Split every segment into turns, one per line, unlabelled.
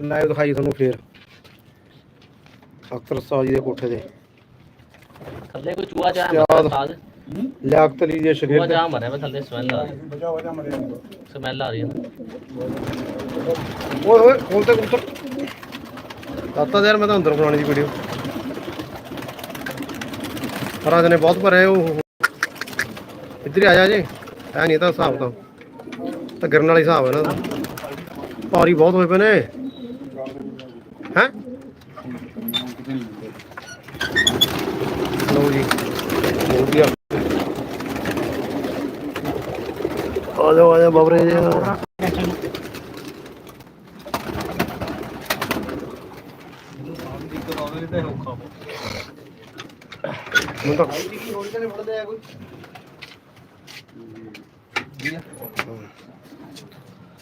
Live ਦਿਖਾਈ ਤੁਹਾਨੂੰ ਫੇਰ। ਅਖਤਰ ਸਾਜੀ ਦੇ ਕੋਠੇ ਦੇ
ਥੱਲੇ ਕੋਈ ਚੂਹਾ ਮਰਿਆ
ਬਾਤ।
ਤਾਜ
ਲਿਆਕਤ ਅਲੀ ਦੇ
ਚੂਹਾ
ਸ਼ਗਿਰਦ।
ਚਾਹ ਮਰਿਆ ਵਾ ਥੱਲੇ ਸਮੈਲ ਆ ਰਹੀ
ਬਚਾਓ ਬਚਾ ਮਰੇ
ਸਮੈਲ ਆ ਰਹੀ ਹੈ
ਓਏ ਓਏ ਖੋਲ ਤੇ ਕਬੂਤਰ ਦਾਤਾ ਯਾਰ ਮੈਂ ਤਾਂ ਅੰਦਰ ਬਣਾਉਣੀ ਦੀ ਵੀਡੀਓ ਪਰਾਂ ਨੇ ਬਹੁਤ ਭਰੇ ਉਹ। ਇੱਧਰ ਹੀ ਆ ਜਾ ਜੇ। ਐ ਨਹੀਂ ਤਾਂ ਹਿਸਾਬ ਤਾਂ। ਤਾਂ ਗਿਰਨ ਵਾਲਾ ਹਿਸਾਬ ਹੈ ਨਾ। ਭਾਰੀ ਬਹੁਤ ਹੋਏ ਪਏ ਨੇ ਹੈ ਲਓ ਜੀ ਹੋ ਗਿਆ ਆ ਜਾਓ ਆ ਜਾਓ ਬਾਬਰੇ ਜੀ। ਹੁਣ ਤਾਂ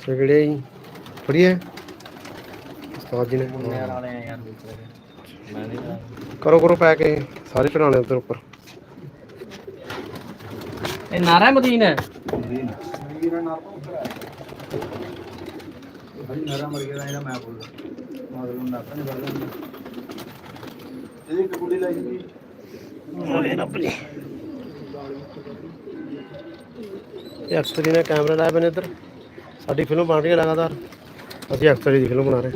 ਸਗੜੇ ਹੀ ਫੜੀ ਹੈ ਉਸਤਾਦ ਜੀ ਨੇ।
ਯਾਰ ਵਾਲੇ ਆ ਯਾਰ ਮੈਂ ਨਹੀਂ
ਕਰੋ ਕਰੋ ਪੈ ਕੇ ਸਾਰੇ ਚੜਾਣੇ ਉੱਤੇ ਉੱਪਰ।
ਇਹ ਨਾਰਾ ਮਦੀਨ? ਹੈ
ਵੀਰਾ ਨਾ ਭਾਈ ਨਰਾ ਮਰ ਗਿਆ ਇਹਦਾ ਮੈਂ ਬੋਲਦਾ। ਮਗਰ ਨੂੰ ਨਾਤਾ ਨਹੀਂ ਵਰਦਾ ਇਹਦੀ ਇੱਕ ਗੁੱਡੀ ਲਾਈ ਸੀ
ਇਹ ਅਕਸਰ ਜੀ ਨੇ ਕੈਮਰਾ ਲਾਇਆ ਬਨੇ ਇੱਧਰ? ਸਾਡੀ ਫਿਲਮ ਬਣ ਰਹੀ ਹੈ ਲਗਾਤਾਰ। ਅਸੀਂ ਅਕਸਰ ਜੀ ਦੀ ਫਿਲਮ ਬਣਾ ਰਹੇ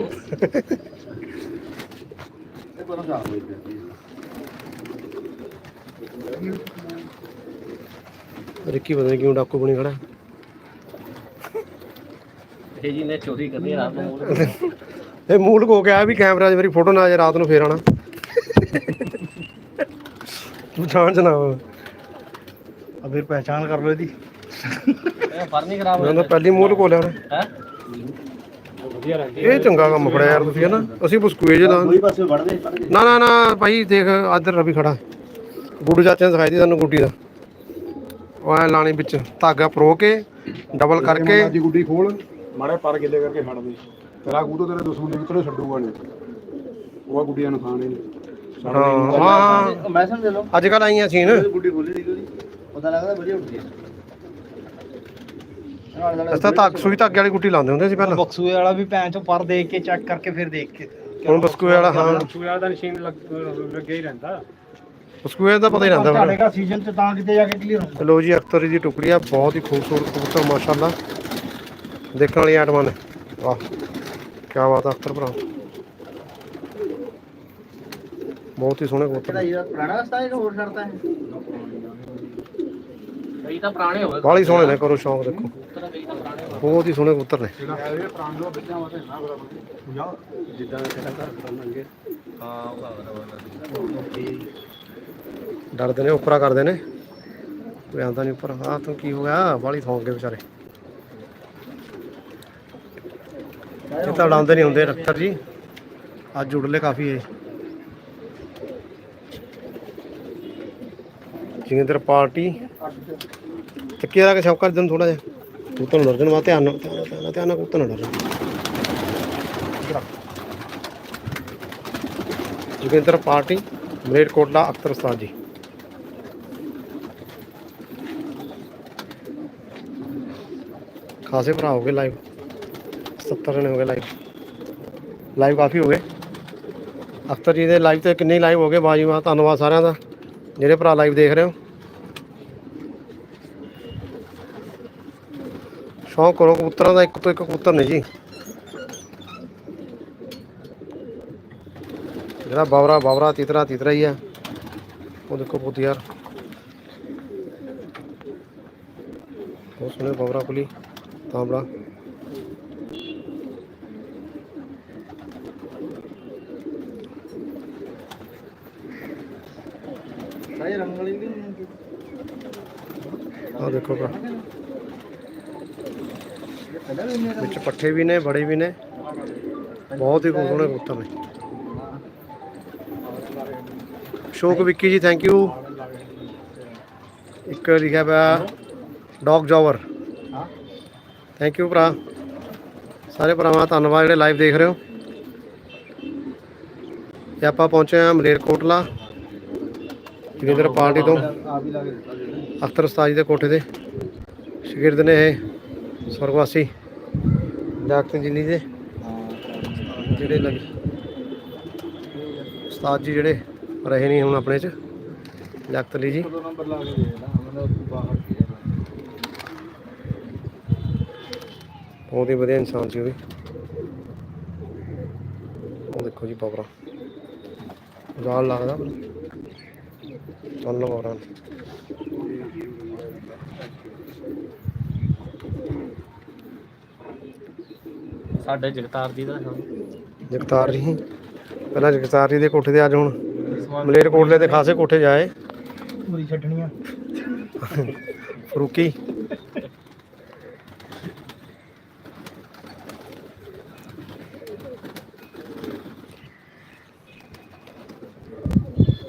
ਇਹ ਕੋਲੋਂ ਜਾ ਹੋਈ
ਰਿੱਕੀ ਪਤਾ ਨਹੀਂ ਕਿਉਂ ਡਾਕੂ ਬਣੀ ਖੜਾ।
ਇਹ ਜੀ ਨੇ ਚੋਰੀ ਕਰਨੀ ਰਾਤ ਨੂੰ
ਇਹ ਮੂਲ ਕੋ ਕਿਹਾ ਵੀ ਕੈਮਰਾ 'ਚ ਮੇਰੀ ਫੋਟੋ ਨਾ ਆ ਰਾਤ ਨੂੰ ਫੇਰ ਆਣਾ ਤੂੰ ਜਾਣ ਚ ਨਾ
ਆ ਫਿਰ ਪਹਿਚਾਨ ਕਰ
ਲੋ ਇਹਦੀ। ਪਹਿਲੀ ਮੂਲ ਕੋ ਲਿਆ ਇਹ ਚੰਗਾ ਕੰਮ ਫੜਿਆ ਯਾਰ ਤੁਸੀਂ ਹਨਾ ਅਸੀਂ ਬਸਕੂਏ ਜੇ
ਦਾ ਕੋਈ ਪਾਸੇ ਵੜਦੇ
ਨਾ ਨਾ ਨਾ ਭਾਈ ਦੇਖ ਆਦਰ ਰਵੀ ਖੜਾ। ਗੁੱਡੂ ਚਾਚੇ ਨੇ ਸਿਖਾਈ ਦੀ ਸਾਨੂੰ ਗੁੱਡੀ ਦਾ। ਉਹ ਐ ਲਾਣੀ ਵਿੱਚ ਧਾਗਾ ਪਰੋ ਕੇ ਡਬਲ ਕਰਕੇ।
ਗੁੱਡੀ ਖੋਲ। ਮਾੜੇ ਪਰ ਗਿੱਲੇ ਕਰਕੇ ਛੱਡ ਦੇ। ਤੇਰਾ ਗੂ ਤੋਂ ਤੇਰੇ ਦੁਸ਼ਮਣ ਦੇ ਵਿੱਚੋਂ ਛੱਡੂਗਾ ਨਹੀਂ ਉਹ ਗੁੱਡੀਆਂ ਨੂੰ ਖਾਣੇ ਨੇ।
ਹਾਂ ਹਾਂ।
ਮੈਂ ਸਮਝ ਲਓ
ਅੱਜ ਕੱਲ ਆਈਆਂ ਸੀਨ
ਗੁੱਡੀ ਖੋਲੀ ਦੀ ਉਹਦੀ। ਪਤਾ ਲੱਗਦਾ ਵਧੀਆ ਉੱਠਦੀ ਹੈ
ਅਸਾਂ ਧਾਗ ਸੂਈ ਧਾਗੇ ਵਾਲੀ ਗੁੱਡੀ ਲਾਉਂਦੇ ਹੁੰਦੇ ਸੀ ਪਹਿਲਾਂ।
ਬਕਸੂਏ ਵਾਲਾ ਵੀ ਭੈਣ ਚੋਂ ਪਰ ਦੇਖ ਕੇ ਚੈੱਕ ਕਰਕੇ ਫਿਰ ਦੇਖ ਕੇ।
ਹੁਣ ਬਸਕੂਏ ਵਾਲਾ ਹਾਂ।
ਬਕਸੂਏ ਵਾਲਾ ਤਾਂ ਮਸ਼ੀਨ ਲੱਗਿਆ ਹੀ ਰਹਿੰਦਾ।
ਬਸਕੂਏ ਦਾ ਪਤਾ ਹੀ ਰਹਿੰਦਾ
ਦਾ ਸੀਜ਼ਨ ਚ ਤਾਂ ਕਿਤੇ ਜਾ ਕੇ ਕਲੀਅਰ ਹੁੰਦਾ
ਲੋ ਜੀ ਅਖਤਰ ਦੀ ਟੁਕੜੀ ਆ ਬਹੁਤ ਹੀ ਖੂਬਸੂਰਤ ਕਬੂਤਰ ਮਾਸ਼ਾਅੱਲਾ। ਦੇਖਣ ਵਾਲੀ ਆਟਮਾਂ ਨੇ। ਵਾਹ ਕੀ ਬਾਤ ਆ ਅਖਤਰ ਭਰਾ। ਬਹੁਤ ਹੀ ਸੋਹਣੇ ਕਬੂਤਰ ਨੇ।
ਪੁਰਾਣਾ ਰਸਤਾ ਹੈ ਹੋਰ ਛੱਡਦਾ ਹੈ?
ਕਈ ਤਾਂ ਪੁਰਾਣੇ ਹੋਵੇ
ਬਾਹਲੀ ਸੋਹਣੇ ਨੇ ਕਰੋ ਸ਼ੌਂਕ ਦੇਖੋ।
ਕਬੂਤਰ ਕਈ ਤਾਂ ਪੁਰਾਣੇ ਹੋਵੇ
ਬਹੁਤ ਹੀ ਸੋਹਣੇ ਕਬੂਤਰ ਨੇ।
ਜਿੱਦਾਂ ਘਰ
ਹਾਂ
ਡਰਦੇ ਨੇ ਉੱਪਰਾ ਕਰਦੇ ਨੇ। ਕੋਈ ਆਂਦਾ ਨਹੀਂ ਉੱਪਰ। ਆਹ ਤੂੰ ਕੀ ਹੋ ਗਿਆ? ਬਾਹਲੀ ਸੌਂ ਗਏ ਵਿਚਾਰੇ। ਇਹ ਤਾਂ ਉਡਾਉਂਦੇ ਨਹੀਂ ਹੁੰਦੇ ਅਖਤਰ ਜੀ। ਅੱਜ ਉਡਲੇ ਕਾਫੀ ਹੈ ਜਿੰਦਰ ਪਾਰਟੀ। ਚੱਕੀ ਰਾ ਕੇ ਸ਼ੌਕ ਕਰ ਦੇਣ ਥੋੜਾ ਜਿਹਾ? ਕੂਤਨ ਡਰ ਜਾਣ ਵਾ ਧਿਆਨ ਨਾਲ ਧਿਆਨ ਨਾਲ, ਧਿਆਨ ਨਾਲ, ਧਿਆਨ ਡਰ ਜੋਗਿੰਦਰ ਪਾਰਟੀ ਮਲੇਰਕੋਟਲਾ ਅਖਤਰ ਉਸਤਾਦ ਜੀ। ਖਾਸੇ ਭਰਾ ਹੋ ਗਏ ਲਾਈਵ 70 ਜਣੇ ਹੋ ਗਏ ਲਾਈਵ ਲਾਈਵ ਕਾਫੀ ਹੋ ਗਏ। ਅਖਤਰ ਜੀ ਦੇ ਲਾਈਵ ਤੇ ਕਿੰਨੇ ਲਾਈਵ ਹੋ ਗਏ। ਬਾਜੀ ਵਾਹ, ਧੰਨਵਾਦ ਸਾਰਿਆਂ ਦਾ। ਜਿਹੜੇ ਭਰਾ ਲਾਈਵ ਦੇਖ ਰਹੇ ਹੋ। ਸ਼ੌਂਕ ਕਰੋ, ਕਬੂਤਰਾਂ ਦਾ ਇੱਕ ਤੋਂ ਇੱਕ ਕਬੂਤਰ ਨੇ ਜੀ। ਜਿਹੜਾ ਬਾਵਰਾ ਬਾਵਰਾ ਤੀਤਰਾ ਤੀਤਰਾ ਹੀ ਆ। ਉਹ ਦੇਖੋ ਪੁੱਤ ਯਾਰ। ਬਹੁਤ ਸੋਹਣੇ ਬਾਵਰਾ ਪੁਲੀ, ਤਾਂਬੜਾ
ਸਾਈ ਰੰਗ ਵਾਲੀ ਵੀ
ਆ ਦੇਖੋ ਭਰਾ ਵਿੱਚ ਪੱਠੇ ਵੀ ਨੇ, ਬੜੇ ਵੀ ਨੇ। ਬਹੁਤ ਹੀ ਸੋਹਣੇ ਕਬੂਤਰ ਨੇ। ਸ਼ੋਕ ਵਿੱਕੀ ਜੀ ਥੈਂਕ ਯੂ ਇੱਕ ਲਿਖਿਆ ਪਿਆ, ਡੌਗ ਜੋਵਰ। ਥੈਂਕ ਯੂ ਭਰਾ। ਸਾਰੇ ਭਰਾਵਾਂ ਦਾ ਧੰਨਵਾਦ, ਜਿਹੜੇ ਲਾਈਵ ਦੇਖ ਰਹੇ ਹੋ। ਤੇ ਆਪਾਂ ਪਹੁੰਚੇ ਹਾਂ ਮਲੇਰਕੋਟਲਾ ਜਗਿੰਦਰ ਪਾਰਟੀ ਤੋਂ। ਅਖਤਰ ਉਸਤਾਦ ਜੀ ਦੇ ਕੋਠੇ ਦੇ ਸ਼ਾਗਿਰਦ ਨੇ ਇਹ ਸਵਰਗਵਾਸੀ ਡਾਕਟਰ ਜਿੰਨੀ ਦੇ ਜਿਹੜੇ ਲੱਗੇ ਉਸਤਾਦ ਜੀ ਜਿਹੜੇ ਰਹੇ ਨਹੀਂ ਹੁਣ ਆਪਣੇ ਚ, ਜਗਤ ਲਈ ਜੀ। ਬਹੁਤ ਹੀ ਵਧੀਆ ਇਨਸਾਨ ਸੀ ਉਹ ਵੀ। ਉਹ ਦੇਖੋ ਜੀ ਪਾਵਰਾਂ ਜਾਲ ਲੱਗਦਾ। ਚੱਲ ਪਾਵਰਾਂ
ਸਾਡੇ ਜਗਤਾਰ ਦੀ ਦਾ
ਜਗਤਾਰ ਜੀ। ਪਹਿਲਾਂ ਜਗਤਾਰ ਜੀ ਦੇ ਕੋਠੇ ਤੇ ਅੱਜ ਹੁਣ ਮਲੇਰ ਕੋਟਲੇ ਤੇ ਖਾਸੇ ਕੋਠੇ ਜਾਏ।
ਪੂਰੀ ਛੱਡਣੀਆਂ।
ਫਰੂਕੀ।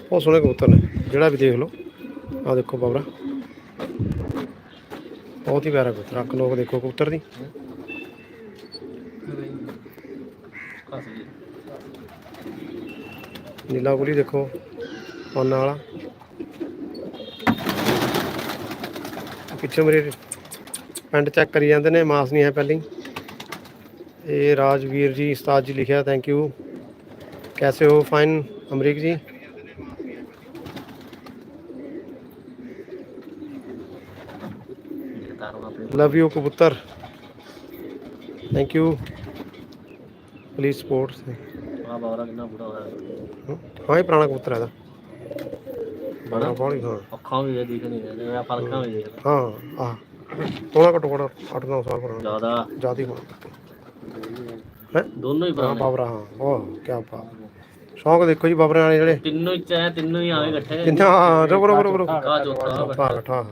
ਬਹੁਤ ਸੋਹਣੇ ਕਬੂਤਰ ਨੇ ਜਿਹੜਾ ਵੀ ਦੇਖ ਲਓ। ਆ ਦੇਖੋ ਬਾਬਰਾ। ਬਹੁਤ ਹੀ ਪਿਆਰਾ ਕਬੂਤਰ ਅੱਖ ਲੋਕ ਦੇਖੋ ਕਬੂਤਰ ਦੀ। ਨੀਲਾ ਗੁਲੀ ਦੇਖੋ ਪਾਨਾ ਵਾਲਾ। ਪਿੱਛੇ ਮੇਰੇ ਪੈਂਟ ਚੈੱਕ ਕਰੀ ਜਾਂਦੇ ਨੇ ਮਾਸ ਨਹੀਂ ਹੈ ਪਹਿਲਾਂ। ਇਹ ਰਾਜਵੀਰ ਜੀ ਉਸਤਾਦ ਜੀ ਲਿਖਿਆ ਥੈਂਕ ਯੂ ਕੈਸੇ ਹੋ?
Fine Amrik ji?
Love you ਕਬੂਤਰ। ਥੈਂਕ ਯੂ ਪਲੀਜ਼ ਸਪੋਰਟ
ਆ ਬਾਵਰਾ ਕਿੰਨਾ ਬੁਰਾ ਹੋਇਆ।
ਹਾਂ ਇਹ ਪੁਰਾਣਾ ਕਬੂਤਰ ਹੈ ਇਹਦਾ। ਬੜਾ? ਬੋਲੀ ਹਾਂ।
ਅੱਖਾਂ ਵੀ ਇਹ ਦਿਖ ਨਹੀਂ ਰਹੇ ਫਰਕਾਂ ਵੀ ਦੇਖ
ਹਾਂ ਆ ਥੋੜਾ ਘੱਟੋ ਘੱਟ 8-9 ਸਾਲ ਪੁਰਾਣਾ।
ਜ਼ਿਆਦਾ?
ਜ਼ਿਆਦਾ ਹੀ ਹੈ?
ਦੋਨੋਂ ਹੀ
ਹਾਂ ਬਾਬਰਾ ਹਾਂ। ਉਹ ਕੀ ਬਾਤ। ਸ਼ੌਂਕ ਦੇਖੋ ਜੀ ਬਾਬਰੇ ਵਾਲੇ ਜਿਹੜੇ।
ਤਿੰਨੋਂ ਹੀ ਚਾਹੇ ਤਿੰਨੋਂ ਹੀ ਆਵੇ ਇਕੱਠੇ
ਕਿੰਨਾ ਰੁਕ ਰੁਕ ਰੁਕ ਰੁਕ
ਕਾ
ਪਾ ਬੈਠਾ। ਹਾਂ।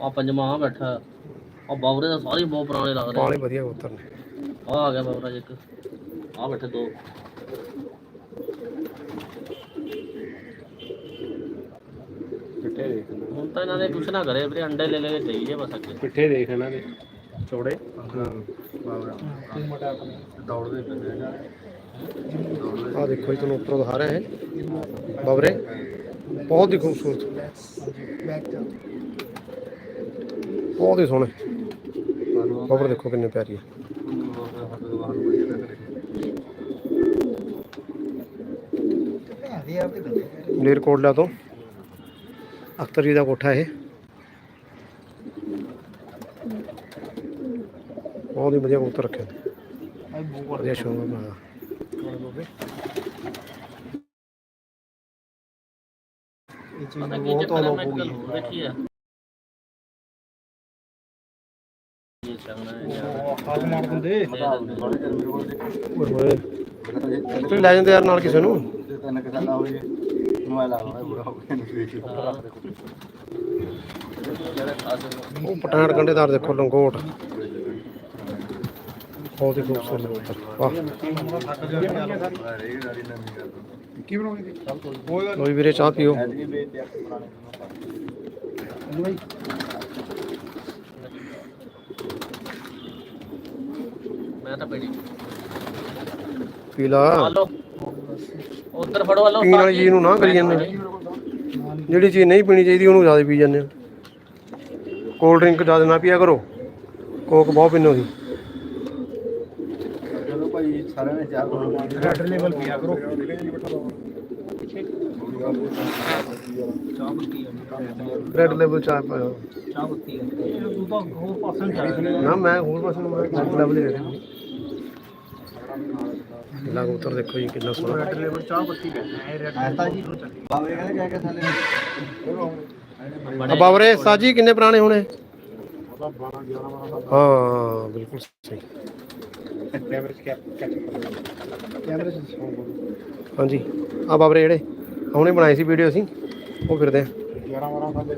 ਆ ਪੰਜਵਾਂ ਬੈਠਾ। ਆ ਬਾਵਰੇ ਦਾ ਸਾਰੇ ਹੀ ਬਹੁਤ ਪੁਰਾਣੇ ਲੱਗ ਰਹੇ
ਬਾਲੇ ਵਧੀਆ ਕਬੂਤਰ ਨੇ।
ਆ ਆ ਗਿਆ ਬਾਬਰਾ ਜੀ ਇੱਕ। ਆ ਬੈਠੇ ਦੋ।
ਪਿੱਠੇ ਦੇਖ।
ਹੁਣ ਤਾਂ ਇਹਨਾਂ ਨੇ ਕੁਛ ਨਾ ਕਰੇ ਵੀਰੇ ਅੰਡੇ ਲੈ ਲੈ ਕੇ ਜਾਈਏ ਬਸ ਅੱਗੇ।
ਪਿੱਠੇ ਦੇਖ ਇਹਨਾਂ ਦੇ। ਚੌੜੇ। ਬਾਬਰਾ। ਤੂੰ ਮੋਟਾ ਆਪਣੇ। ਦੌੜਦੇ ਫਿਰਦੇ ਆ।
ਆ ਦੇਖੋ ਜੀ ਤੁਹਾਨੂੰ ਉੱਪਰੋਂ ਦਿਖਾ ਰਿਹਾ ਹੈ ਬਾਬਰੇ ਬਹੁਤ ਹੀ ਖੂਬਸੂਰਤ। ਬਹੁਤ ਹੀ ਸੋਹਣੇ। ਬਾਬਰ ਦੇਖੋ ਕਿੰਨੇ ਪਿਆਰੀ ਹੈ। ਮਲੇਰ ਤੋਂ। ਅਖਤਰ ਜੀ ਦਾ ਕੋਠਾ ਇਹ। ਬਹੁਤ ਹੀ ਵਧੀਆ ਕਬੂਤਰ ਰੱਖਿਆ। ਵਧੀਆ ਸ਼ੌਂਕ ਬਣਾ
ਪਤਾ ਕੀ ਚੱਕਰ ਹੈ, ਮੈਂ ਇੱਕ ਗੱਲ
ਓਏ ਲੈ ਜਾਂਦੇ ਯਾਰ ਨਾਲ ਕਿਸੇ ਨੂੰ?
ਤੇ ਤੈਨੂੰ ਕਿਦਾਂ ਮੋਬਾਈਲ ਆ ਹੋਇਆ ਬੁਰਾ ਹੋ ਗਿਆ ਨੂੰ ਦੇਖੀ
ਉਹ ਪਟਾਣ ਕੰਡੇਦਾਰ ਦੇਖੋ ਲੰਗੋਟ। ਬਹੁਤ ਹੀ ਖੂਬਸੂਰਤ ਕਬੂਤਰ ਵਾਹ।
ਕੀ ਬਣਾਉਣੀ
ਲੋਈ ਵੀਰੇ, ਚਾਹ ਪੀਓ।
ਐਤਕੀ ਵੇਚ ਤੇ ਪੁਰਾਣੇ
ਮੈਂ ਤਾਂ ਪੀੜੀ
ਪੀ ਲਾ
ਹਲੋ ਉਧਰ ਫੜੋ ਹਲੋ
ਪੀਣ ਵਾਲੀ ਚੀਜ਼ ਨੂੰ ਨਾ ਕਰੀ ਜਾਂਦੇ। ਜਿਹੜੀ ਚੀਜ਼ ਨਹੀਂ ਪੀਣੀ ਚਾਹੀਦੀ ਉਹਨੂੰ ਜ਼ਿਆਦਾ ਪੀ ਜਾਂਦੇ ਆ ਕੋਲਡ ਡਰਿੰਕ ਜ਼ਿਆਦਾ ਨਾ ਪੀਆ ਕਰੋ। ਕੋਕ ਬਹੁਤ ਹੋ ਤੁਸੀਂ।
ਚਲੋ ਭਾਈ ਸਾਰਿਆਂ ਨੇ ਚਾਹ ਰੈਡ ਲੈਵਲ ਪੀਆ ਕਰੋ।
ਰੈਡ ਲੈਵਲ ਚਾਹ ਪਾਓ
ਚਾਹ ਪੱਤੀ ਤੂੰ ਤਾਂ ਹੋਰ ਪਾਸੇ ਨੂੰ
ਨਾ ਮੈਂ ਹੋਰ ਪਾਸੇ ਨੂੰ ਰੈਡ ਲੈਵਲ ਹੀ ਰਹਿ। ਲਾ ਕਬੂਤਰ ਦੇਖੋ ਜੀ ਕਿੰਨਾ ਸੋਹਣਾ।
ਰੈਡ ਲੈਵਲ ਚਾਹ ਪੱਤੀ ਕਹਿੰਦੇ ਜੀ। ਕਹਿ ਕੇ ਥੱਲੇ
ਆ ਬਾਬਰੇ ਸਾਜੀ ਕਿੰਨੇ ਪੁਰਾਣੇ ਹੋਣੇ? ਹਾਂ ਬਿਲਕੁਲ ਸਹੀ।
ਕੈਮਰੇ ਕੈਚ ਕੈਮਰੇ
ਹਾਂਜੀ। ਆ ਬਾਬਰੇ ਜਿਹੜੇ ਹੁਣੇ ਬਣਾਈ ਸੀ ਵੀਡੀਓ ਅਸੀਂ ਉਹ ਫਿਰਦੇ ਆ।
11 12 ਥੱਲੇ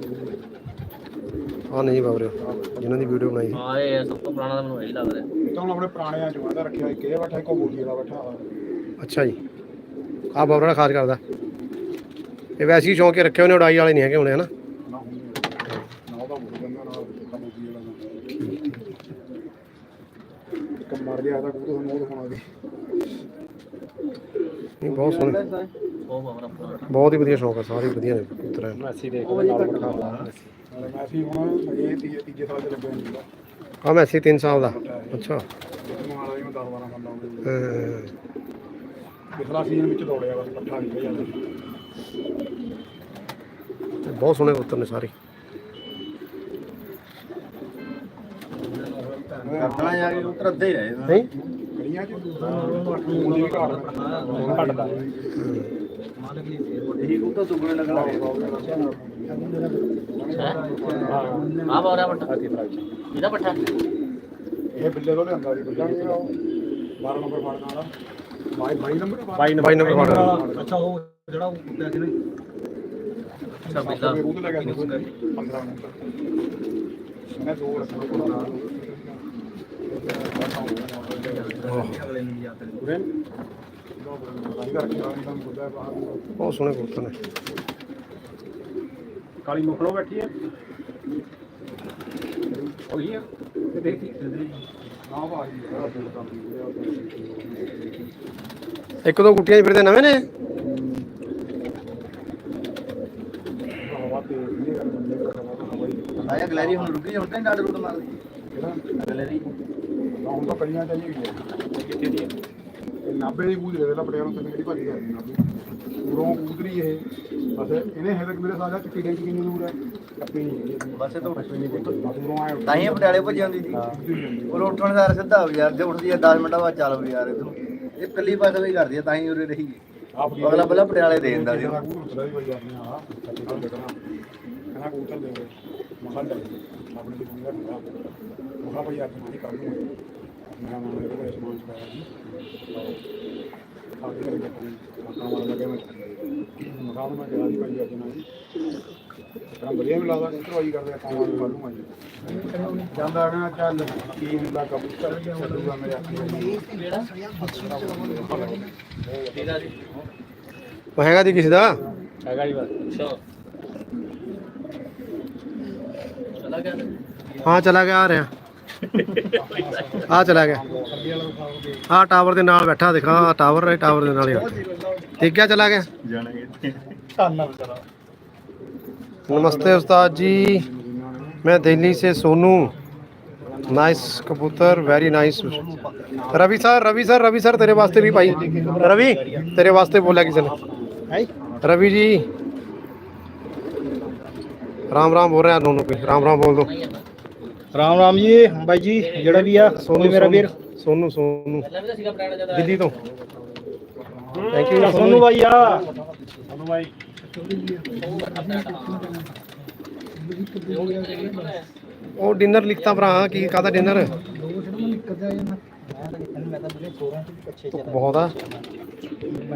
ਆ ਨਹੀਂ ਬਾਬਰੇ ਜਿਨ੍ਹਾਂ ਦੀ ਵੀਡੀਓ ਬਣਾਈ ਸੀ।
ਹਾਂ ਇਹ ਸਭ ਤੋਂ ਪੁਰਾਣਾ ਤਾਂ ਮੈਨੂੰ ਇਹੀ ਲੱਗ ਰਿਹਾ
ਤਾਂ ਹੁਣ ਆਪਣੇ ਪੁਰਾਣਿਆਂ ਚੋਂ ਇਹਦਾ ਰੱਖਿਆ ਇੱਕ ਇਹ ਬੈਠਾ ਇੱਕ ਉਹ ਬੋਲੀ ਵਾਲਾ ਬੈਠਾ
ਅੱਛਾ ਜੀ। ਆ ਬਾਬਰਾ ਖਾਸ ਕਰਦਾ। ਇਹ ਵੈਸੇ ਹੀ ਸ਼ੌਂਕ ਕੇ ਰੱਖੇ ਉਹਨੇ ਉਡਾਈ ਵਾਲੇ ਨਹੀਂ ਹੈਗੇ ਹੁਣੇ ਹਨਾ?
ਨਾ ਨਾ ਉਹਦਾ ਬੋਲ ਬੰਦਾ ਨਾ ਕਬੂਜੀ ਵਾਲਾ ਇੱਕ ਮਰ ਗਿਆ ਤਾਂ ਕਬੂਤਰ ਨੂੰ ਉਹ ਦਿਖਾਉਣਾ ਸੀ।
ਨਹੀਂ ਬਹੁਤ ਸੋਹਣੇ। ਬਹੁਤ ਹੀ ਵਧੀਆ ਸ਼ੌਂਕ ਹੈ ਸਾਰੇ ਵਧੀਆ ਨੇ
ਨਾਲ ਬਿਠਾਉਂਦਾ ਮੈਸੀ ਹੁਣ ਇਹ ਤੀਜੇ ਤੀਜੇ ਸਾਲ ਚ ਲੱਗਿਆ ਹੁੰਦਾ
ਆ ਮੈਸੀ 3 ਸਾਲ ਦਾ। ਅੱਛਾ।
ਜਿਹਨੂੰ ਆਲਾ ਵੀ ਮੈਂ 10 12 ਬੰਦਾ
ਅਹ
ਪਿਛਲਾ ਸੀਜ਼ਨ ਵਿੱਚ ਦੌੜਿਆ ਬਸ ਪੱਠਾ ਨਹੀਂ ਜਾਂਦਾ
ਤੇ ਬਹੁਤ ਸੋਹਣੇ ਕਬੂਤਰ ਨੇ ਸਾਰੇ।
ਕਰਨਾ ਜਾ ਕੇ ਉਤਰ ਅੱਧੇ ਹੀ ਰਹੇ
ਨਹੀਂ?
ਗਲੀਆਂ ਚ? ਉਹਦੀ ਵੀ ਘਾਟ ਘਟਦਾ। ਇਹੀ ਕਬੂਤਰ ਸੁਗਣੇ ਲੱਗਣਾ
ਆ ਬਾਵਰਾ ਪੱਠਾ। ਇਹਦਾ ਪੱਠਾ?
ਇਹ ਬਿੱਲੇ ਤੋਂ ਲਿਆਂਦਾ ਜੀ ਬਿੱਲਾ 12 ਨੰਬਰ ਫੜਨ ਵਾਲਾ। 22 ਨੰਬਰ
22 ਨੰਬਰ ਫੜਨ ਵਾਲਾ।
ਅੱਛਾ ਉਹ ਜਿਹੜਾ ਉਹ ਕੁੱਤਿਆ ਸੀ ਨਾ
ਅੱਛਾ ਬਿੱਲਾ।
ਉਹ ਤੋਂ ਲੈ ਕੇ 15 ਨੰਬਰ। ਮੈਂ ਦੋ ਰੱਖਣਾ ਕੋਲ ਨਾਲ
ਬਹੁਤ ਸੋਹਣੇ ਕਬੂਤਰ ਨੇ।
ਕਾਲੀ ਮੁਖੜੋ ਬੈਠੀ ਹੈ। ਉਹੀ ਆ ਤੇ ਦੇਖੀ। ਨਾ ਭਾਜੀ
ਇੱਕ ਦੋ ਗੁੱਟੀਆਂ ਫਿਰਦੇ ਨਵੇਂ ਨੇ?
ਦਾ
ਆਇਆ ਗਲੈਰੀ ਹੁਣ ਰੁਕੀ ਹੁਣ ਤਾਂ ਡਾਡ ਰੂਟ ਮਾਰਦੀ।
ਕਿਹੜਾ
ਗਲੈਰੀ।
ਹੁਣ ਤਾਂ ਕੜੀਆਂ ਚਾਹੀਏ ਕਿੱਥੇ ਦੀ ਇਹ ਨਾਬੇ ਦੀ ਬੂਝ ਦੇ ਲਾ ਪਟਿਆਲਾ ਨੂੰ ਕਿੰਨੀ ਭਾਰੀ ਹੈ। ਨਾਬੇ ਉਰੋਂ ਕੂਦਰੀ ਇਹ। ਬਸ ਇਹਨੇ ਹੈ ਤੱਕ ਮੇਰੇ ਸਾਡਾ ਚੱਕੀ ਡੈਂਕ ਕਿੰਨੀ ਦੂਰ ਹੈ?
ਬਸ ਇਹ ਤਾਂ
ਬਸ ਉਰੋਂ ਆਏ
ਤਾਂ ਹੀ ਇਹ ਪਟਿਆਲੇ ਭੱਜੀ ਆਉਂਦੀ ਸੀ ਉਹ ਉੱਠਣ ਦਾ ਸਿੱਧਾ ਹੋ ਯਾਰ ਜੇ ਉੱਠਦੀ ਹੈ 10 ਮਿੰਟਾਂ ਬਾਅਦ ਚੱਲ ਵੀ ਯਾਰ ਇੱਥੋਂ ਇਹ ਕੱਲੀ ਪਾਸੇ ਵੀ ਕਰਦੀ ਹੈ ਤਾਂ ਹੀ ਉਰੇ ਰਹੀ ਅਗਲਾ ਪਹਿਲਾਂ ਪਟਿਆਲੇ ਦੇ ਦਿੰਦਾ ਸੀ
ਕਹਿੰਦਾ ਕਬੂਤਰ ਵੀ ਭਾਈ ਆਪਣੇ ਆ ਸੱਚੀ ਗੱਲ ਦੇਖਣਾ ਕਹਿੰਦਾ ਕਬੂਤਰ ਦੇ ਮਖਾ ਲੈ ਆਪਣੇ ਦੀ ਪੂਰਾ ਖੜਾ ਮਖਾ ਭਾਈ ਅੱਜ ਨਹੀਂ ਕਰ ਲੂੰ ਮੈਂ ਮਨ ਦੇ ਕੋਲ ਸਮਾਨ ਚਲਾਇਆ ਜੀ ਆਗੇ ਕਰਕੇ ਕੰਮ ਵਾਲਾ ਲੱਗੇ ਮੈਂ ਮਖਾ ਨੂੰ ਮੈਂ ਕਿਹਾ ਜੀ ਭਾਈ ਅੱਜ ਨਾ ਜੀ ਤਾਂ ਵਧੀਆ ਵੀ ਲੱਗਦਾ ਕਬੂਤਰ ਵਾਈ ਕਰਦੇ ਆ ਕੰਮ ਵਾਲੇ ਕਰ ਲੂੰਗਾ ਜੀ। ਜਾਂਦਾ ਕਹਿੰਦਾ ਚੱਲ ਕੀ ਹੁੰਦਾ ਕਬੂਤਰ ਛੱਡੂਗਾ ਮੇਰੇ ਅੱਖੀ
ਇਹਦਾ ਜੀ
ਉਹ ਹੈਗਾ ਦੀ ਕਿਸੇ ਦਾ?
ਹੈਗਾ ਜੀ ਬਸ।
ਅੱਛਾ। ਚਲਾ ਗਿਆ
ਹਾਂ ਚਲਾ ਗਿਆ ਆ ਰਿਹਾ। ਆ ਚਲਾ ਗਿਆ। ਆ ਟਾਵਰ ਦੇ ਨਾਲ ਬੈਠਾ ਦਿਖਾ ਆ ਟਾਵਰ ਹੈ ਟਾਵਰ ਦੇ ਨਾਲ ਹੀ। ਠੀਕ ਗਿਆ ਚਲਾ ਗਿਆ।
ਧੰਨਾ ਵਿਚਾਰਾ।
नमस्ते उस्ताद जी मैं दिल्ली से सोनू नाइस कबूतर very nice Ravi sir Ravi sir Ravi sir तेरे वास्ते भी भाई रवि तेरे वास्ते बोला किसी ने रवि जी राम राम बोल रहे हैं दोनों पे राम राम बोल दो
ਰਾਮ ਰਾਮ ਜੀ ਬਾਈ ਜੀ ਜਿਹੜਾ ਵੀ ਆ ਸੋਨੂੰ ਮੇਰਾ ਵੀਰ
सोनू सोनू
ਪਹਿਲਾਂ ਵੀ ਤਾਂ ਸੀਗਾ ਬ੍ਰਾਂਡ ਜਿਆਦਾ
दिल्ली तो थैंक यू
ਸੋਨੂੰ ਬਾਈ ਆ
ਤੁਹਾਨੂੰ ਭਾਈ
ਉਹ ਡਿਨਰ ਲਿਖਤਾ ਭਰਾ, ਕੀ ਕਾਹਦਾ ਡਿਨਰ? ਬਹੁਤ ਆ।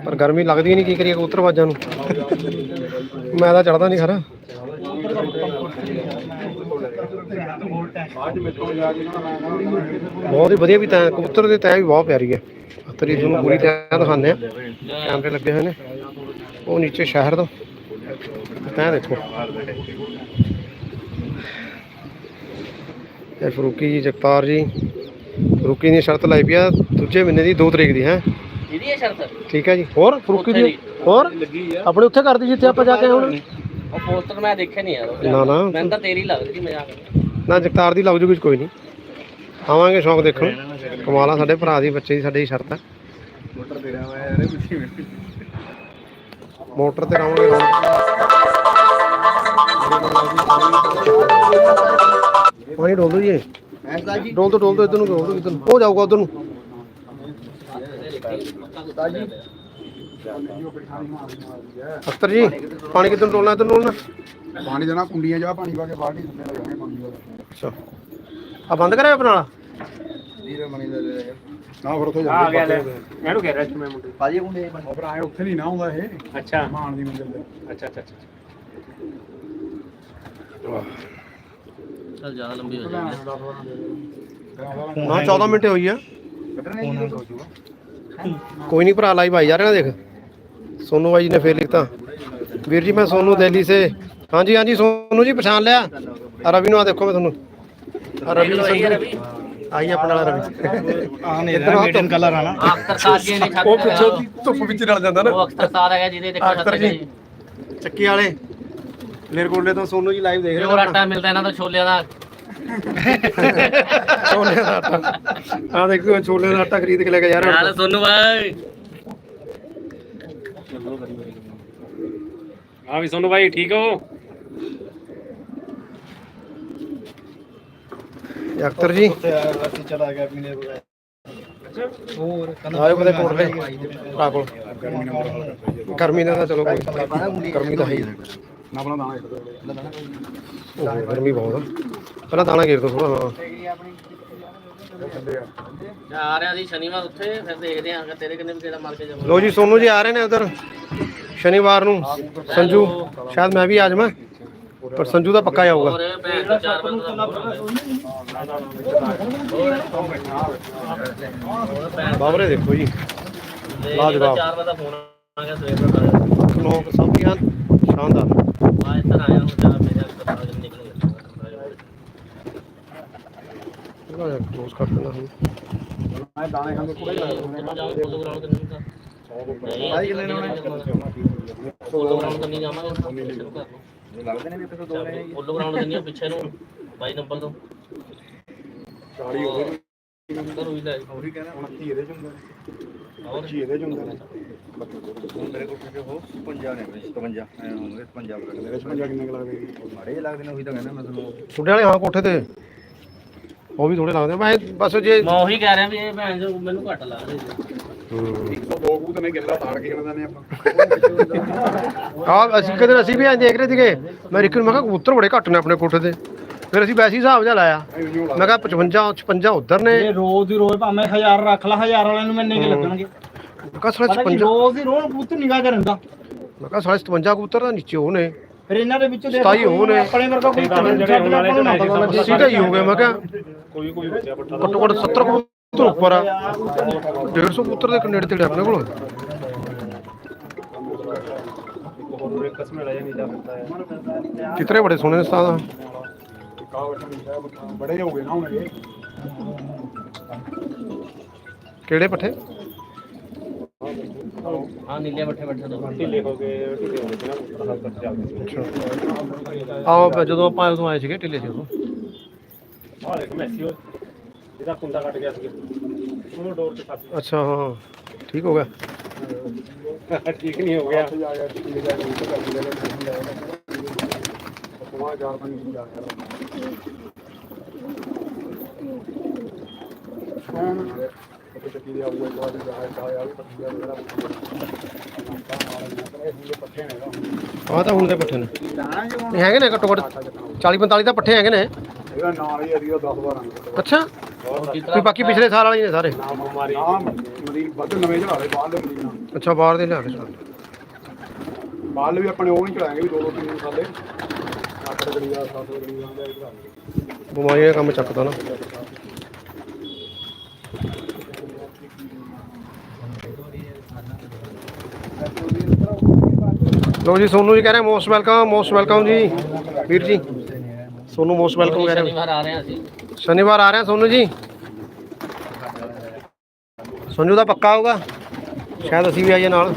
ਪਰ ਗਰਮੀ ਲੱਗਦੀ ਨਹੀਂ, ਕੀ ਕਰੀਏ ਕਬੂਤਰ ਨੂੰ? ਮੈਂ ਤਾਂ ਚੜਦਾ ਨਹੀਂ ਖਰਾ। ਬਹੁਤ ਹੀ ਵਧੀਆ ਵੀ ਤੈਂ, ਕਬੂਤਰ ਦੇ ਤੈਅ ਵੀ ਬਹੁਤ ਪਿਆਰੀ ਹੈ। ਅਤਰੀ ਤੁਹਾਨੂੰ ਪੂਰੀ ਤੈਅ ਦਿਖਾਉਂਦੇ ਆ ਕੈਮਰੇ ਲੱਗੇ ਹੋਏ ਨੇ। ਉਹ ਨੀਚੇ ਸ਼ਹਿਰ ਤੋਂ। ਤੈਂ ਦੇਖੋ। ਇਹ ਫਰੂਕੀ ਜੀ ਜਗਤਾਰ ਜੀ। ਫਰੂਕੀ ਦੀ ਸ਼ਰਤ ਲਾਈ ਪਈ ਆ ਦੂਜੇ ਮਹੀਨੇ ਦੀ 2 ਤਰੀਕ ਦੀ ਹੈ।
ਇਹਦੀ ਹੈ ਸ਼ਰਤ?
ਠੀਕ ਹੈ ਜੀ। ਹੋਰ ਫਰੂਕੀ ਦੀ ਹੋਰ? ਆਪਣੇ ਉੱਥੇ ਕਰਦੀ ਜਿੱਥੇ ਆਪਾਂ ਜਾ ਕੇ ਹੁਣ?
ਉਹ ਪੋਸਟਰ ਮੈਂ ਦੇਖਿਆ ਨਹੀਂ ਯਾਰ।
ਨਾ ਨਾ।
ਮੈਨੂੰ ਤਾਂ ਤੇਰੀ ਲੱਗਦੀ ਮਜ਼ਾਕ।
ਨਾ ਜਗਤਾਰ ਦੀ ਲੱਗ ਜੂਗੀ ਕੋਈ ਨਹੀਂ। ਆਵਾਂਗੇ ਸ਼ੌਂਕ ਦੇਖਣ। ਕਮਾਲਾ ਸਾਡੇ ਭਰਾ ਦੀ ਬੱਚੇ ਦੀ ਸਾਡੇ ਦੀ ਸ਼ਰਤ ਹੈ
ਮੋਟਰ ਦੇ ਰਿਹਾ ਮੈਂ ਇਹਦੇ ਪਿੱਛੇ
ਮੋਟਰ ਤੇ ਰਾਉਂਗੇ ਪਾਣੀ ਡੋਲ ਦੋ ਜੀ ਡੋਲ ਦੋ ਡੋਲ ਦੋ ਇਧਰ ਨੂੰ ਡੋਲ ਦੋ ਇਧਰ ਨੂੰ। ਹੋ ਜਾਊਗਾ ਉਧਰ ਨੂੰ। ਅਖਤਰ ਜੀ ਪਾਣੀ ਕਿੱਧਰ ਡੋਲਣਾ ਇਧਰ ਡੋਲਣਾ?
ਪਾਣੀ ਦੇਣਾ ਕੁੰਡੀਆਂ ਜਾ ਪਾਣੀ ਪਾ ਕੇ ਥੱਲੇ ਪਾਣੀ ਦਾ
ਅੱਛਾ। ਆ ਬੰਦ ਕਰਿਆ ਆਪਣਾ
ਵੀਰ ਮਣੀ ਦੇ।
ਨਾ ਫਿਰ ਉੱਥੇ ਜਾ ਕੇ
ਇਹਨੂੰ ਕਹਿ ਰਿਹਾ ਸੀ ਮੈਂ ਮੁੰਡੇ।
ਪਾਜੀ ਮੁੰਡੇ
ਉਹ ਫਿਰ ਆਏ ਉੱਥੇ ਨਹੀਂ ਨਾ ਆਉਂਦਾ ਇਹ।
ਅੱਛਾ।
ਮਾਨ ਦੀ ਮੰਜ਼ਿਲ ਤੇ।
ਅੱਛਾ ਅੱਛਾ ਅੱਛਾ।
ਚੱਲ ਜ਼ਿਆਦਾ ਲੰਬੀ ਹੋ ਜਾਏਗੀ
ਨਾ 14 ਮਿੰਟ ਹੋਈ ਆ।
ਜੀ।
ਕੋਈ ਨਹੀਂ ਭਰਾ ਲਾਈ ਭਾਈ ਯਾਰ ਨਾ ਦੇਖ। ਸੋਨੂ ਭਾਈ ਜੀ ਨੇ ਫੇਰ ਲਿਖਤਾ। ਵੀਰ ਜੀ ਮੈਂ ਸੋਨੂ ਦਿੱਲੀ ਸੇ। ਹਾਂਜੀ ਹਾਂਜੀ ਸੋਨੂ ਜੀ ਪਛਾਣ ਲਿਆ। ਆ ਰਵੀ ਨੂੰ ਆ ਦੇਖੋ ਮੈਂ ਤੁਹਾਨੂੰ। ਆ ਰਵੀ। ਸੰਧੂ ਆਈ ਆਪਣਾ ਵਾਲਾ ਰਵੀ
ਆ
ਨਹੀਂ ਰਿਹਾ, golden
ਕਲਰ ਆ ਨਾ।
ਆ ਅਖਤਰ ਸਾਦ ਜੀ ਨੇ ਛੱਤ
ਉਹ ਪਿੱਛੋਂ ਦੀ ਧੁੱਪ ਵਿੱਚ ਰਲ ਜਾਂਦਾ ਨਾ।
ਉਹ ਅਖਤਰ ਸਾਦ ਹੈਗਾ ਜਿਹਦੇ ਦੇਖੋ
ਅਖਤਰ ਜੀ। ਚੱਕੀ ਵਾਲੇ ਲੇਰਕੋਟਲੇ ਤੋਂ ਸੋਨੂ ਜੀ ਲਾਈਵ ਦੇਖ ਰਹੇ
ਪਿਓਰ ਆਟਾ ਮਿਲਦਾ ਇਹਨਾਂ ਤੋਂ ਛੋਲਿਆਂ ਦਾ।
ਛੋਲੇ ਦਾ ਆਟਾ। ਆ ਦੇਖੋ ਛੋਲੇ ਦਾ ਆਟਾ ਖਰੀਦ ਕੇ ਲੈ ਕੇ ਜਾ ਰਿਹਾ
ਯਾਰ ਸੋਨੂ ਭਾਈ
ਹਾਂ ਵੀ ਸੋਨੂ ਭਾਈ ਠੀਕ ਹੋ?
ਅਖਤਰ ਜੀ।
ਅਸੀਂ ਚਲਾ ਗਿਆ ਪੀਣੇ ਬਗੈਰ।
ਆਇਓ ਕਦੇ ਕੋਟਲੇ ਭਰਾ ਕੋਲ। ਗਰਮੀ ਨਾਲ ਤਾਂ ਚਲੋ ਕੋਈ ਗਰਮੀ ਤਾਂ ਹੈ ਹੀ।
ਨਾ ਬਣਾ ਦਾਣਾ ਇੱਕ ਦੋ।
ਓਹੋ, ਗਰਮੀ ਬਹੁਤ ਆ। ਪਹਿਲਾਂ ਦਾਣਾ ਘੇਰ ਦੋ ਥੋੜਾ ਹਾਂ।
ਆ ਰਿਹਾ ਸੀ ਸ਼ਨੀਵਾਰ ਉੱਥੇ ਫਿਰ ਦੇਖਦੇ ਆਂ ਕਿ ਤੇਰੇ ਕਿੰਨੇ ਵੀ ਕਿਹੜਾ ਮਾਰ ਕੇ ਜਾਵਾਂ
ਲੋ ਜੀ ਸੋਨੂ ਜੀ ਆ ਰਹੇ ਨੇ ਉਧਰ। ਸ਼ਨੀਵਾਰ ਨੂੰ। ਸੰਜੂ ਸ਼ਾਇਦ ਮੈਂ ਵੀ ਆ ਜਾਵਾਂ। ਪਰ ਸੰਜੂ ਦਾ ਪੱਕਾ ਜਾਊਗਾ
ਹੋਰ ਭੈਣ ਦਾ ਚਾਰ ਬੰਦਾ ਦਾ ਹੋਰ ਭੈਣ
ਬਾਬਰੇ ਦੇਖੋ ਜੀ।
ਦੇ
ਲਾਜਵਾਬ।
ਚਾਰ ਬੰਦਾ ਫੋਨ ਆ ਗਿਆ ਸਵੇਰ ਦਾ
ਲੋਕ ਸਭ ਦੀਆਂ ਸ਼ਾਨਦਾਰ।
ਆ ਇੱਧਰ ਆਇਆ ਹੁਣ ਚਾਰ ਮੇਰੇ ਹਸਪਤਾਲ ਚ ਨਿਕਲ
ਥੋੜਾ ਜਿਹਾ ਕਲੋਜ਼ ਕਰ ਦੇਣਾ ਹੁਣ
ਮੈਂ ਦਾਣੇ ਖਾਂਦੇ ਪੂਰੇ
ਕਿੰਨਾ ਨਹੀਂ ਨੇ ਫੋਟੋ ਗਰਾਊਂਡ ਕਿੰਨੀ ਜਾਵਾਂਗੇ। ਸ਼ੁਰੂ ਕਰ ਲਓ
ਲੱਗਦੇ ਨੇ ਵੀ ਪਿੱਛੇ ਦੋ ਨੇ।
ਫੋਟੋ ਗਰਾਊਂਡ ਕਿੰਨੀ ਆ ਪਿੱਛੇ ਨੂੰ 22 ਨੰਬਰ ਤੋਂ।
40 ਹੋ ਗਏ
ਨੰਬਰ ਹੋਈ ਦਾ
ਉਹੀ ਕਹਿੰਦਾ 29 ਇਹਦੇ ਚ ਹੁੰਦੇ ਨੇ।
ਹੋਰ?
25 ਇਹਦੇ ਚ ਹੁੰਦੇ ਨੇ।
ਮੇਰੇ ਕੋਲ ਕਿਉਂਕਿ ਉਹ 55 ਨੇ 57 ਐ ਹੋਣਗੇ 50 ਲੱਗਦੇ
ਚ ਪੰਜਾ ਕਿੰਨੇ ਕੁ ਲੱਗਦੇ ਜੀ
ਮਾੜੇ ਜਿਹੇ ਲੱਗਦੇ ਨੇ ਉਹੀ ਤਾਂ ਕਹਿੰਦਾ ਮੈਂ ਤੁਹਾਨੂੰ।
ਤੁਹਾਡੇ ਵਾਲੇ ਹਾਂ ਕੋਠੇ ਤੇ। ਉਹ ਵੀ ਥੋੜੇ ਲੱਗਦੇ। ਮੈਂ ਬਸ ਜੇ
ਮੈਂ ਉਹੀ ਕਹਿ ਰਿਹਾ ਵੀ ਇਹ ਭੈਣ ਜੋ ਮੈਨੂੰ ਘੱਟ ਲੱਗ ਰਹੀ ਸੀ
ਹੂੰ।
102 ਕੂਤ ਨੇ ਗਿੱਲਾ ਤਾੜ ਕੇ ਇਹਨਾਂ ਨੇ ਆਪਾਂ
ਆ ਅਸੀਂ ਕਦੇ ਅਸੀਂ ਵੀ ਐਂ ਦੇਖ ਰਹੇ ਸੀਗੇ। ਮੈਂ ਰਿਕ ਨੂੰ ਮੈਂ ਕਿਹਾ ਕਬੂਤਰ ਬੜੇ ਘੱਟ ਨੇ ਆਪਣੇ ਕੋਠੇ ਤੇ। ਫਿਰ ਅਸੀਂ ਵੈਸੇ ਹੀ ਹਿਸਾਬ ਜਿਹਾ ਲਾਇਆ। ਮੈਂ ਕਿਹਾ 55 56 ਉਧਰ ਨੇ।
ਇਹ ਰੋਜ਼ ਦੀ ਰੋਜ਼ ਭਾਵੇਂ ਹਜ਼ਾਰ ਰੱਖ ਲਾ ਹਜ਼ਾਰ ਵਾਲਿਆਂ ਨੂੰ ਮੈਨੇ ਕੀ ਲੱਗਣਗੇ।
ਮੈਂ ਕਿਹਾ ਸਾਲੇ
ਪਤਾ ਕੀ
56
ਰੋਜ਼ ਦੀ ਰੋਜ਼ ਕਬੂਤਰ ਨਿਗਾਹ ਚ ਰਹਿੰਦਾ।
ਮੈਂ ਕਿਹਾ ਸਾਲੇ 57 ਕਬੂਤਰ ਦਾ ਨੀਚੇ ਉਹ ਨੇ।
ਫਿਰ ਇਹਨਾਂ ਦੇ ਵਿੱਚੋਂ ਦੇਖ
ਸਤਾਈ ਉਹ ਨੇ।
ਆਪਣੇ ਵਰਗਾ ਕੋਈ
ਹੁਣ ਵਾਲੇ
ਸਿੱਧਾ ਹੀ ਹੋ ਗਿਆ ਮੈਂ ਕਿਹਾ।
ਕੋਈ ਕੋਈ ਬੱਚਾ ਪੱਟਾ
ਘੱਟੋ ਘੱਟ 70 ਕਬੂਤਰ ਉੱਪਰ ਆ। 150 ਕਬੂਤਰ ਦੇ ਆਪਣੇ ਕੋਲ। ਬੜੇ ਸੋਹਣੇ ਨੇ ਉਸਤਾਦ।
ਬੜੇ ਹੋ ਗਏ ਨਾ ਹੁਣ ਇਹ।
ਕਿਹੜੇ ਪੱਠੇ?
ਹਾਂ ਨੀਲੇ ਬੱਠੇ ਬੱਠੇ ਤੋਂ
ਢਿੱਲੇ ਹੋ ਗਏ ਢਿੱਲੇ ਹੋ ਗਏ ਨਾ
ਜਦੋਂ ਆਪਾਂ ਉਦੋਂ ਆਏ ਸੀਗੇ ਢਿੱਲੇ ਸੀ ਉਦੋਂ।
ਦੇਖ ਮੈਸੀ ਇਹਦਾ ਕੁੰਡਾ ਕੱਟ ਗਿਆ ਸੀ। ਉਹ ਡੋਰ ਤੇ ਫਸ
ਅੱਛਾ ਹਾਂ ਠੀਕ ਹੋ ਗਿਆ।
ਗਿਆ ਠੀਕ ਨਹੀਂ ਹੋ ਗਿਆ।
ਕਿਲੇ ਜਾ ਕੇ ਕਰ ਦਿੰਦੇ ਨੇ ਸਮਾਂ ਚੱਕੀ ਦੇ ਜਾ ਵੀ ਵਗੈਰਾ ਪੱਠੇ ਨੇ
ਆਹ ਤਾਂ ਹੁਣ ਦੇ ਪੱਠੇ ਨੇ।
ਦਾਣਾ ਜੋ
ਇਹ ਹੈਗੇ ਨੇ ਘੱਟੋ ਘੱਟ 40 45 ਤਾਂ ਪੱਠੇ ਹੈਗੇ ਨੇ।
ਇਹਦਾ ਨਾਲ ਹੀ ਅਰੀਓ 10 12
ਅੱਛਾ। ਕੋਈ ਬਾਕੀ ਪਿਛਲੇ ਸਾਲ ਵਾਲੇ ਨੇ ਸਾਰੇ?
ਨਾਮ ਹਮਾਰੀ।
ਨਾ ਮਰੀਜ਼ ਵੱਧ ਨਵੇਂ ਚੜਾ ਰਹੇ ਬਾਹਰ ਦੇ ਮਰੀਜ਼ ਨਾਲ
ਅੱਛਾ ਬਾਹਰ ਦੇ ਲਿਆ ਕੇ ਚਲ
ਬਾਹਰ ਵੀ ਆਪਣੇ ਉਹ ਨਹੀਂ ਚੜਾਏਗੇ ਵੀ ਦੋ ਦੋ ਤਿੰਨ ਸਾਲੇ। ਅੱਠ ਗੜੀਆਂ ਸੱਤ ਗੜੀਆਂ ਦਾ ਹੀ ਚੜਾ
ਬਿਮਾਰੀਆਂ ਦਾ ਕੰਮ ਚੱਕਦਾ ਨਾ। ਲੋ ਜੀ ਸੋਨੂ ਜੀ ਕਹਿ ਰਹੇ ਮੋਸਟ ਵੈਲਕਮ ਮੋਸਟ ਵੈਲਕਮ ਜੀ। ਵੀਰ ਜੀ। ਸੋਨੂ ਮੋਸਟ ਵੈਲਕਮ ਕਹਿ ਰਹੇ
ਸ਼ਨੀਵਾਰ ਆ ਰਹੇ ਹਾਂ ਅਸੀਂ
ਸ਼ਨੀਵਾਰ ਆ ਰਹੇ ਆ ਸੋਨੂ ਜੀ। ਸੋਨੂ ਦਾ ਪੱਕਾ ਹੋਊਗਾ ਸ਼ਾਇਦ ਅਸੀਂ ਵੀ ਆਈਏ ਨਾਲ।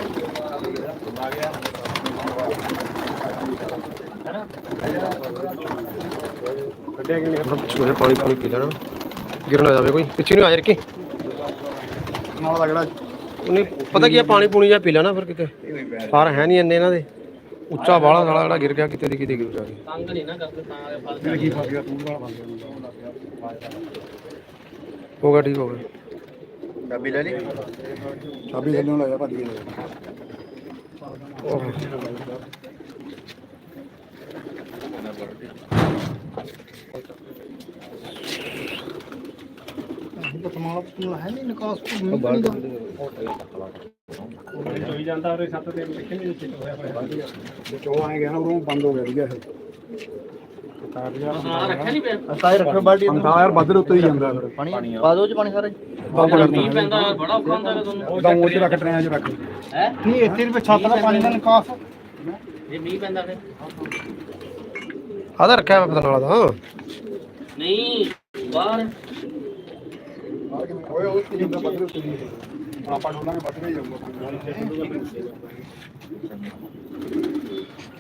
ਕੱਢਿਆ ਕਿ ਨਹੀਂ
ਸਵੇਰੇ ਪਾਣੀ ਪਾਣੀ ਪੀ ਲੈਣਾ ਗਿਰ ਨਾ ਜਾਵੇ ਕੋਈ। ਪਿੱਛੇ ਨੂੰ ਆ ਜਾ ਕੇ
ਨਾਲ ਦਾ ਜਿਹੜਾ
ਉਹਨੇ ਪਤਾ ਕੀ ਆ ਪਾਣੀ ਪੂਣੀ ਜਾਂ ਪੀ ਲੈਣਾ ਫਿਰ ਕਿਤੇ। ਫਾਰ ਹੈ ਨਹੀਂ ਇੰਨੇ ਇਹਨਾਂ ਦੇ। ਉੱਚਾ ਬਾਲਾ ਸਾਲਾ ਜਿਹੜਾ ਗਿਰ ਗਿਆ ਕਿਤੇ ਦੀ ਕਿਤੇ ਗਿਰ ਜਾ ਕੇ
ਤੰਗ ਨਹੀਂ ਨਾ ਕਰਦੇ ਤਾਂ ਫਸ
ਕੀ ਫਸ ਗਿਆ ਤੂੰ ਵਾਲਾ ਬਣ ਗਿਆ
ਹੋ ਗਿਆ ਠੀਕ ਹੋ ਗਿਆ।
ਚਾਬੀ ਲੈ ਲਈ?
ਚਾਬੀ ਥੱਲੇ ਲਾਇਆ ਭੱਜ ਗਿਆ
ਓਹੋ।
ਹੋਈ ਜਾਂਦਾ ਉਹਦੇ ਸੱਤ ਤੇ ਲਿਖੇ ਨਹੀਂ ਦਿੱਤੇ ਹੋਇਆ ਹੋਇਆ।
ਤੇ ਚੋ ਆਏ ਗਿਆ ਨਾ ਉਰੋਂ ਬੰਦ ਹੋ ਗਿਆ ਸੀਗਾ ਇਹ।
ਹਾਂ ਰੱਖਿਆ ਨਹੀਂ ਪਿਆ।
ਸਾਈ ਰੱਖੋ ਬਾਲਟੀ
ਅੰਦਾ ਯਾਰ ਬੱਦਰ ਉੱਤੇ ਹੀ ਜਾਂਦਾ ਫਿਰ।
ਪਾਣੀ ਪਾ ਦੋ ਚ ਪਾਣੀ ਸਾਰਾ।
ਮੀਂਹ ਪੈਂਦਾ ਬੜਾ ਔਖਾ ਹੁੰਦਾ ਹੈ ਤੁਹਾਨੂੰ।
ਉਹਦਾ ਮੂੰਹ ਚ ਰੱਖ ਟਰੇਆਂ ਚ ਰੱਖ।
ਹੈ?
ਨਹੀਂ ਇੱਥੇ ਵੀ ਛੱਤ ਦਾ ਪਾਣੀ ਦਾ ਨਿਕਾਸ।
ਇਹ ਮੀਂਹ ਪੈਂਦਾ ਫਿਰ।
ਆਦਾ ਰੱਖਿਆ ਹੋਇਆ ਪਤਾ ਨਾਲ ਦਾ
ਨਹੀਂ ਬਾਹਰ।
ਓਏ ਉਹ ਤੇ ਜਾਂਦਾ ਬੱਦਰ ਉੱਤੇ ਹੀ। ਆਪਾਂ ਡੋਲਾਂਗੇ ਬੱਦਰ ਹੀ ਜਾਊਗਾ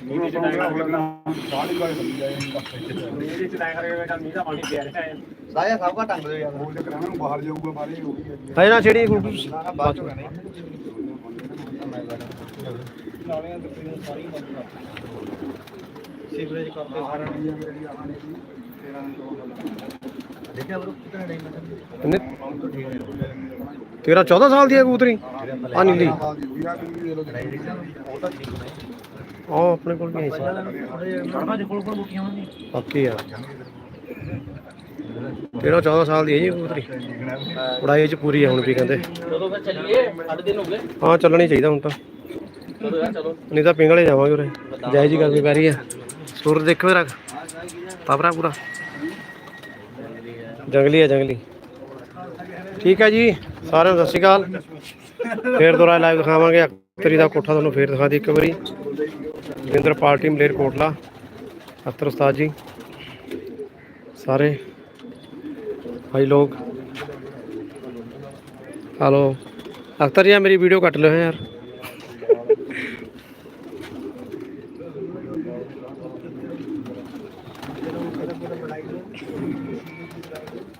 ਮੀਂਹ ਚ ਨਾ ਲੱਗਣਾ ਸਾਡੀ ਵਾਲੇ ਬੰਦੀ ਜਾਏ
ਇਹਦੇ ਚ ਲਾਇਆ ਕਰੇ ਤਾਂ ਮੀਂਹ ਦਾ ਪਾਣੀ ਪਿਆ ਰਿਹਾ ਹੈ
ਸਾਇਆ ਸਭ ਕਾ ਟੰਗ ਦਿਓ ਯਾਰ
ਉਹ ਚੱਕਰਾਂ ਨੂੰ ਬਾਹਰ ਜਾਊਗਾ ਬਾਹਰ ਹੀ ਹੋਊਗੀ
ਹੈ ਨਾ ਛੇੜੀ
ਬਾਅਦ ਚ
ਨਾਲੀਆਂ ਤਕਰੀਬਨ ਸਾਰੀਆਂ ਬੰਦ ਕਰ ਸੀਵਰੇਜ ਕਰਦੇ ਸਾਰਾ
ਦੇਖਿਆ ਬਰੋ ਕਿੰਨੇ ਨਹੀਂ
ਕਿੰਨੇ? 13 14 ਸਾਲ ਦੀ ਹੈ ਕਬੂਤਰੀ? ਆ ਨੀਲੀ। ਆ ਆਪਣੇ ਕੋਲ ਵੀ ਆਈ ਸੀ ਬਾਕੀ ਆ। 13 14 ਸਾਲ ਦੀ ਹੈ ਜੀ ਕਬੂਤਰੀ। ਉਡਾਈ ਚ ਪੂਰੀ ਆ ਹੁਣ ਵੀ ਕਹਿੰਦੇ।
ਚਲੋ ਫਿਰ ਚੱਲੀਏ ਅੱਠ ਦਿਨ ਹੋ ਗਏ।
ਹਾਂ ਚੱਲਣੀ ਚਾਹੀਦਾ ਹੁਣ ਤਾਂ। ਨਹੀਂ ਤਾਂ ਪਿੰਗਲੇ ਜਾਵਾਂਗੇ ਉਰੇ। ਜੈ ਜੀ ਗਰਮੀ ਪੈ ਰਹੀ ਆ। ਸੂਰਜ ਦੇਖੋ ਜਰਾ। ਤਪਰਾ ਪੂਰਾ। ਜੰਗਲੀ ਆ ਜੰਗਲੀ। ਠੀਕ ਹੈ ਜੀ, ਸਾਰਿਆਂ ਨੂੰ ਸਤਿ ਸ਼੍ਰੀ ਅਕਾਲ। ਫੇਰ ਦੁਬਾਰਾ ਲਾਈਵ ਦਿਖਾਵਾਂਗੇ। ਅਖਤਰੀ ਦਾ ਕੋਠਾ ਤੁਹਾਨੂੰ ਫੇਰ ਦਿਖਾ ਦੀ ਇੱਕ ਵਾਰੀ। ਜਗਿੰਦਰ ਪਾਰਟੀ ਮਲੇਰ ਕੋਟਲਾ। ਅਖਤਰ ਉਸਤਾਦ ਜੀ। ਸਾਰੇ। ਭਾਈ ਲੋਕ। ਹਲੋ। ਅਖਤਰ ਜੀ ਮੇਰੀ ਵੀਡੀਓ ਕੱਟ ਲਿਓ ਯਾਰ।